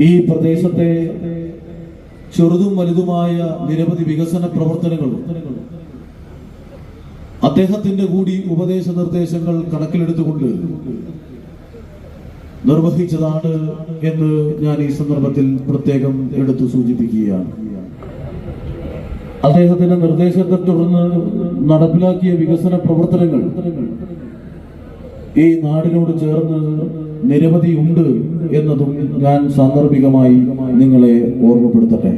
ഈ പ്രദേശത്തെ ചെറുതും വലുതുമായ നിരവധി വികസന പ്രവർത്തനങ്ങളും അദ്ദേഹത്തിന്റെ കൂടി ഉപദേശ നിർദ്ദേശങ്ങൾ കണക്കിലെടുത്തുകൊണ്ട് നിർവഹിച്ചതാണ് എന്ന് ഞാൻ ഈ സന്ദർഭത്തിൽ പ്രത്യേകം എടുത്തു സൂചിപ്പിക്കുകയാണ്. അദ്ദേഹത്തിന്റെ നിർദ്ദേശത്തെ തുടർന്ന് നടപ്പിലാക്കിയ വികസന പ്രവർത്തനങ്ങൾ ഈ നാടിനോട് ചേർന്ന് നിരവധി ഉണ്ട് എന്നതും ഞാൻ സാന്ദർഭികമായി നിങ്ങളെ ഓർമ്മപ്പെടുത്തട്ടെ.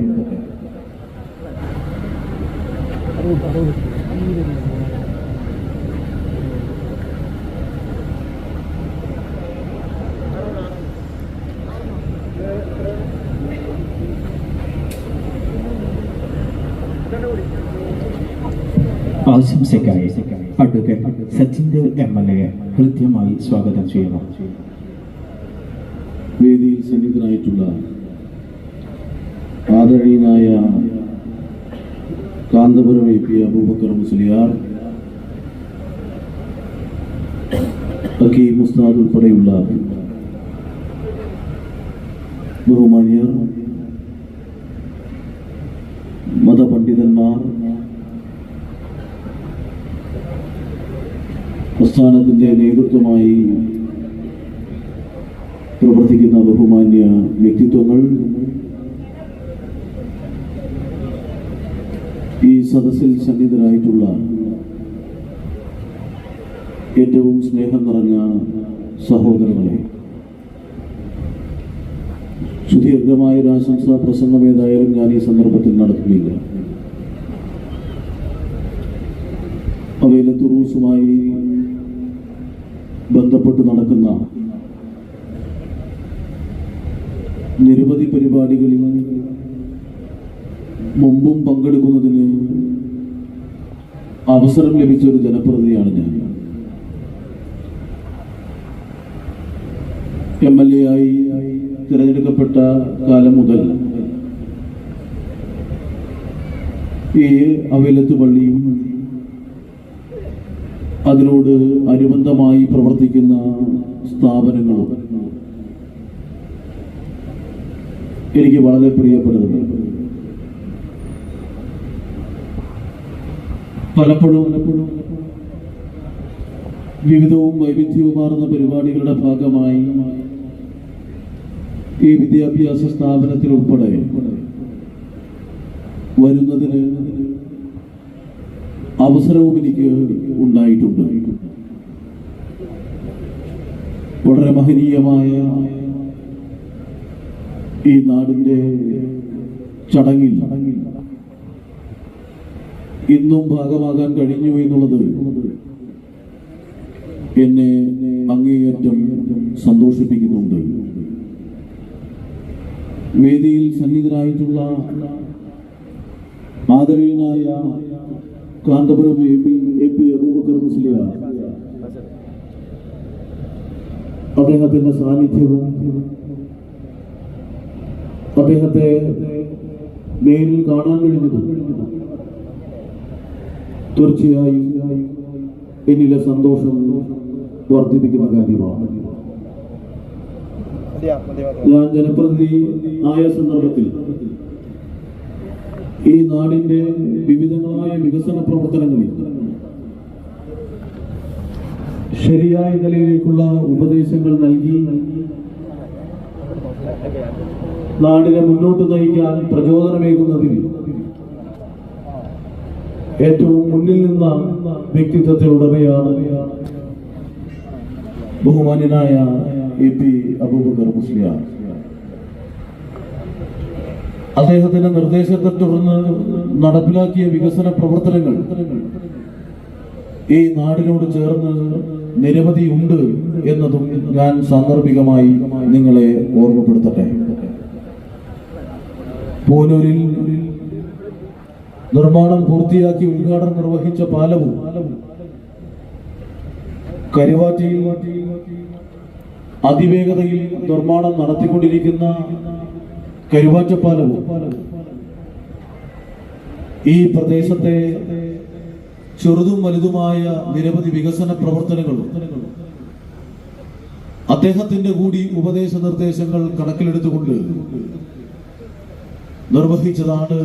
ആശംസയ്ക്കായി advocate Sachin Dev M L A ഹൃദ്യമായി സ്വാഗതം ചെയ്യുന്നു. വേദിയിൽ സന്നിധനായിട്ടുള്ള ആദരണീയനായ കാന്തപുരം എ പി അബൂബക്കർ മുസ്ലിയാർ ഹക്കീം മുസ്താദ് ഉൾപ്പെടെയുള്ള ബഹുമാന്യർ മതപണ്ഡിതന്മാർ പ്രസ്ഥാനത്തിന്റെ നേതൃത്വമായി പ്രവർത്തിക്കുന്ന ബഹുമാന്യ വ്യക്തിത്വങ്ങൾ ഈ സദസ്സിൽ സന്നിധരായിട്ടുള്ള ഏറ്റവും സ്നേഹം നിറഞ്ഞ സഹോദരങ്ങളെ സുദീർഘമായ ഒരു പ്രസംഗം ഏതായാലും ഞാൻ ഈ സന്ദർഭത്തിൽ നടത്തുന്നില്ല. അവയിലെ തുറൂസുമായി ബന്ധപ്പെട്ട് നടക്കുന്ന നിരവധി പരിപാടികളിൽ മുമ്പും പങ്കെടുക്കുന്നതിന് അവസരം ലഭിച്ച ഒരു ജനപ്രതിനിധിയാണ് ഞാൻ. എം എൽ എ ആയി തിരഞ്ഞെടുക്കപ്പെട്ട കാലം മുതൽ ഈ അവയിലത്ത് പള്ളിയും അതിനോട് അനുബന്ധമായി പ്രവർത്തിക്കുന്ന സ്ഥാപനങ്ങളും എനിക്ക് വളരെ പലപ്പോഴും പലപ്പോഴും വിവിധവും വൈവിധ്യവുമാർന്ന പരിപാടികളുടെ ഭാഗമായി ഈ വിദ്യാഭ്യാസ സ്ഥാപനത്തിൽ ഉൾപ്പെടെ വരുന്നതിന് അവസരവും എനിക്ക് ഉണ്ടായിട്ടുണ്ട്. വളരെ മഹനീയമായ ഈ നാടിന്റെ ചടങ്ങിൽ ഇന്നും ഭാഗമാകാൻ കഴിഞ്ഞു എന്നുള്ളത് എന്നെ അങ്ങേയറ്റം സന്തോഷിപ്പിക്കുന്നുണ്ട്. വേദിയിൽ സന്നിധനായിട്ടുള്ള ആദരണീയനായ Kanthapuram A P A P Abubakar മുസ്ലിയ. അദ്ദേഹത്തിന്റെ സാന്നിധ്യവും അദ്ദേഹത്തെ നേരിൽ കാണാൻ കഴിഞ്ഞത് തീർച്ചയായും എന്നിലെ സന്തോഷം വർദ്ധിപ്പിക്കുന്ന കാര്യമാണ്. ഞാൻ ജനപ്രതിനിധി ആയ സന്ദർഭത്തിൽ ഈ നാടിന്റെ വിവിധങ്ങളായ വികസന പ്രവർത്തനങ്ങളിൽ ശരിയായ നിലയിലേക്കുള്ള ഉപദേശങ്ങൾ നൽകി നാടിനെ മുന്നോട്ട് നയിക്കാൻ പ്രചോദനമേകുന്നതിൽ ഏറ്റവും മുന്നിൽ നിന്ന വ്യക്തിത്വത്തിനുടമയാണ് ബഹുമാന്യനായ എ പി അബൂബക്കർ മുസ്ലിയാർ. അദ്ദേഹത്തിന്റെ നിർദ്ദേശത്തെ തുടർന്ന് നടപ്പിലാക്കിയ വികസന പ്രവർത്തനങ്ങൾ ഈ നാടിനോട് ചേർന്ന് നിരവധി ഉണ്ട് എന്നതും ഞാൻ സാന്ദർഭികമായി നിങ്ങളെ ഓർമ്മപ്പെടുത്തട്ടെ. പൂനൂരിൽ നിർമ്മാണം പൂർത്തിയാക്കി ഉദ്ഘാടനം നിർവഹിച്ച പാലവും കരുവാറ്റയിൽ അതിവേഗതയിൽ നിർമ്മാണം നടത്തിക്കൊണ്ടിരിക്കുന്ന കരുവാറ്റപ്പാലവും ഈ പ്രദേശത്തെ ചെറുതും വലുതുമായ നിരവധി വികസന പ്രവർത്തനങ്ങളും അദ്ദേഹത്തിന്റെ കൂടി ഉപദേശ നിർദ്ദേശങ്ങൾ കണക്കിലെടുത്തുകൊണ്ട് നിർവഹിച്ചതാണ്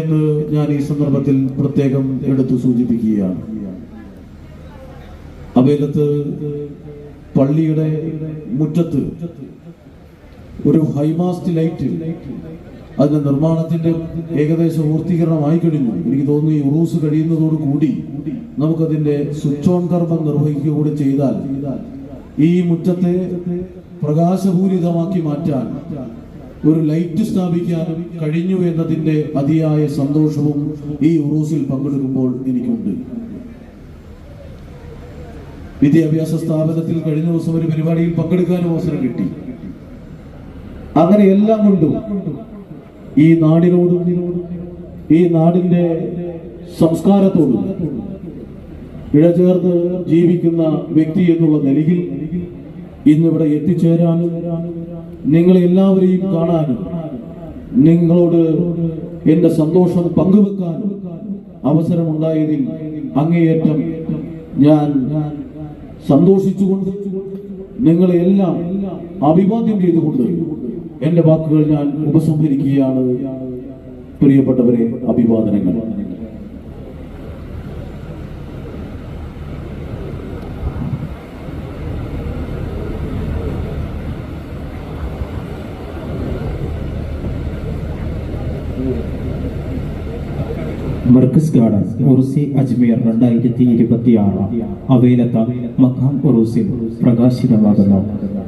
എന്ന് ഞാൻ ഈ സന്ദർഭത്തിൽ പ്രത്യേകം എടുത്തു സൂചിപ്പിക്കുകയാണ്. അവയിലത്ത് പള്ളിയുടെ മുറ്റത്ത് ഒരു ഹൈമാസ്റ്റ് ലൈറ്റ് അതിന്റെ നിർമ്മാണത്തിന്റെ ഏകദേശം പൂർത്തീകരണമായി കഴിഞ്ഞു. എനിക്ക് തോന്നുന്നു ഈ ഉറൂസ് കഴിയുന്നതോട് കൂടി നമുക്കതിന്റെ സ്വിച്ച് കർമ്മം നിർവഹിക്കുക കൂടി ചെയ്താൽ ഈ മുറ്റത്തെ പ്രകാശപൂരിതമാക്കി മാറ്റാൻ ഒരു ലൈറ്റ് സ്ഥാപിക്കാൻ കഴിഞ്ഞു എന്നതിന്റെ അതിയായ സന്തോഷവും ഈ ഉറൂസിൽ പങ്കെടുക്കുമ്പോൾ എനിക്കുണ്ട്. വിദ്യാഭ്യാസ സ്ഥാപനത്തിൽ കഴിഞ്ഞ ദിവസം ഒരു പരിപാടിയിൽ പങ്കെടുക്കാനും അവസരം കിട്ടി. അങ്ങനെ എല്ലാം കൊണ്ടും ഈ നാടിനോടും ഈ നാടിന്റെ സംസ്കാരത്തോടും ഇഴചേർന്ന് ജീവിക്കുന്ന വ്യക്തി എന്നുള്ള നിലയിൽ ഇന്നിവിടെ എത്തിച്ചേരാനും നിങ്ങളെ എല്ലാവരെയും കാണാനും നിങ്ങളോട് എന്റെ സന്തോഷം പങ്കുവെക്കാനും അവസരമുണ്ടായതിൽ അങ്ങേയറ്റം ഞാൻ സന്തോഷിച്ചുകൊണ്ട് നിങ്ങളെ എല്ലാം അഭിവാദ്യം ചെയ്തുകൊണ്ട് എന്റെ വാക്കുകൾ ഞാൻ ഉപസംഹരിക്കുകയാണ്. പ്രിയപ്പെട്ടവരെ അഭിവാദനങ്ങൾ. അജ്മീർ രണ്ടായിരത്തി ഇരുപത്തി ആറ് അവയിലത്ത മഖാം ഉറൂസിൽ പ്രകാശിതമാകുന്നു.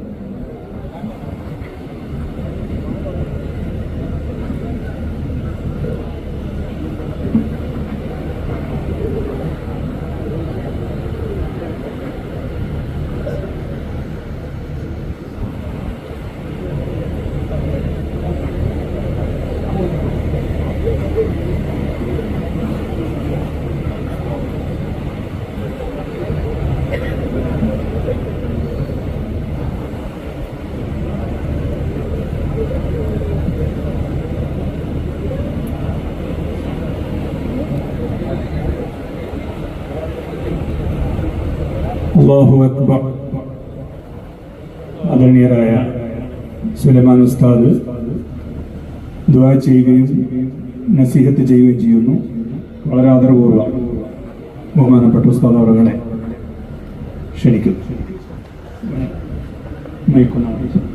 അള്ളാഹു അക്ബർ ആദരണീയരായ സുലൈമാൻ ഉസ്താദ് ദുആ ചെയ്യുകയും നസീഹത്ത് ചെയ്യുകയും ചെയ്യുന്നു. വളരെ ആദരപൂർവം ബഹുമാനപ്പെട്ട ഉസ്താദ് ക്ഷണിക്കുന്നു. മൈക്കൊന്നാണ്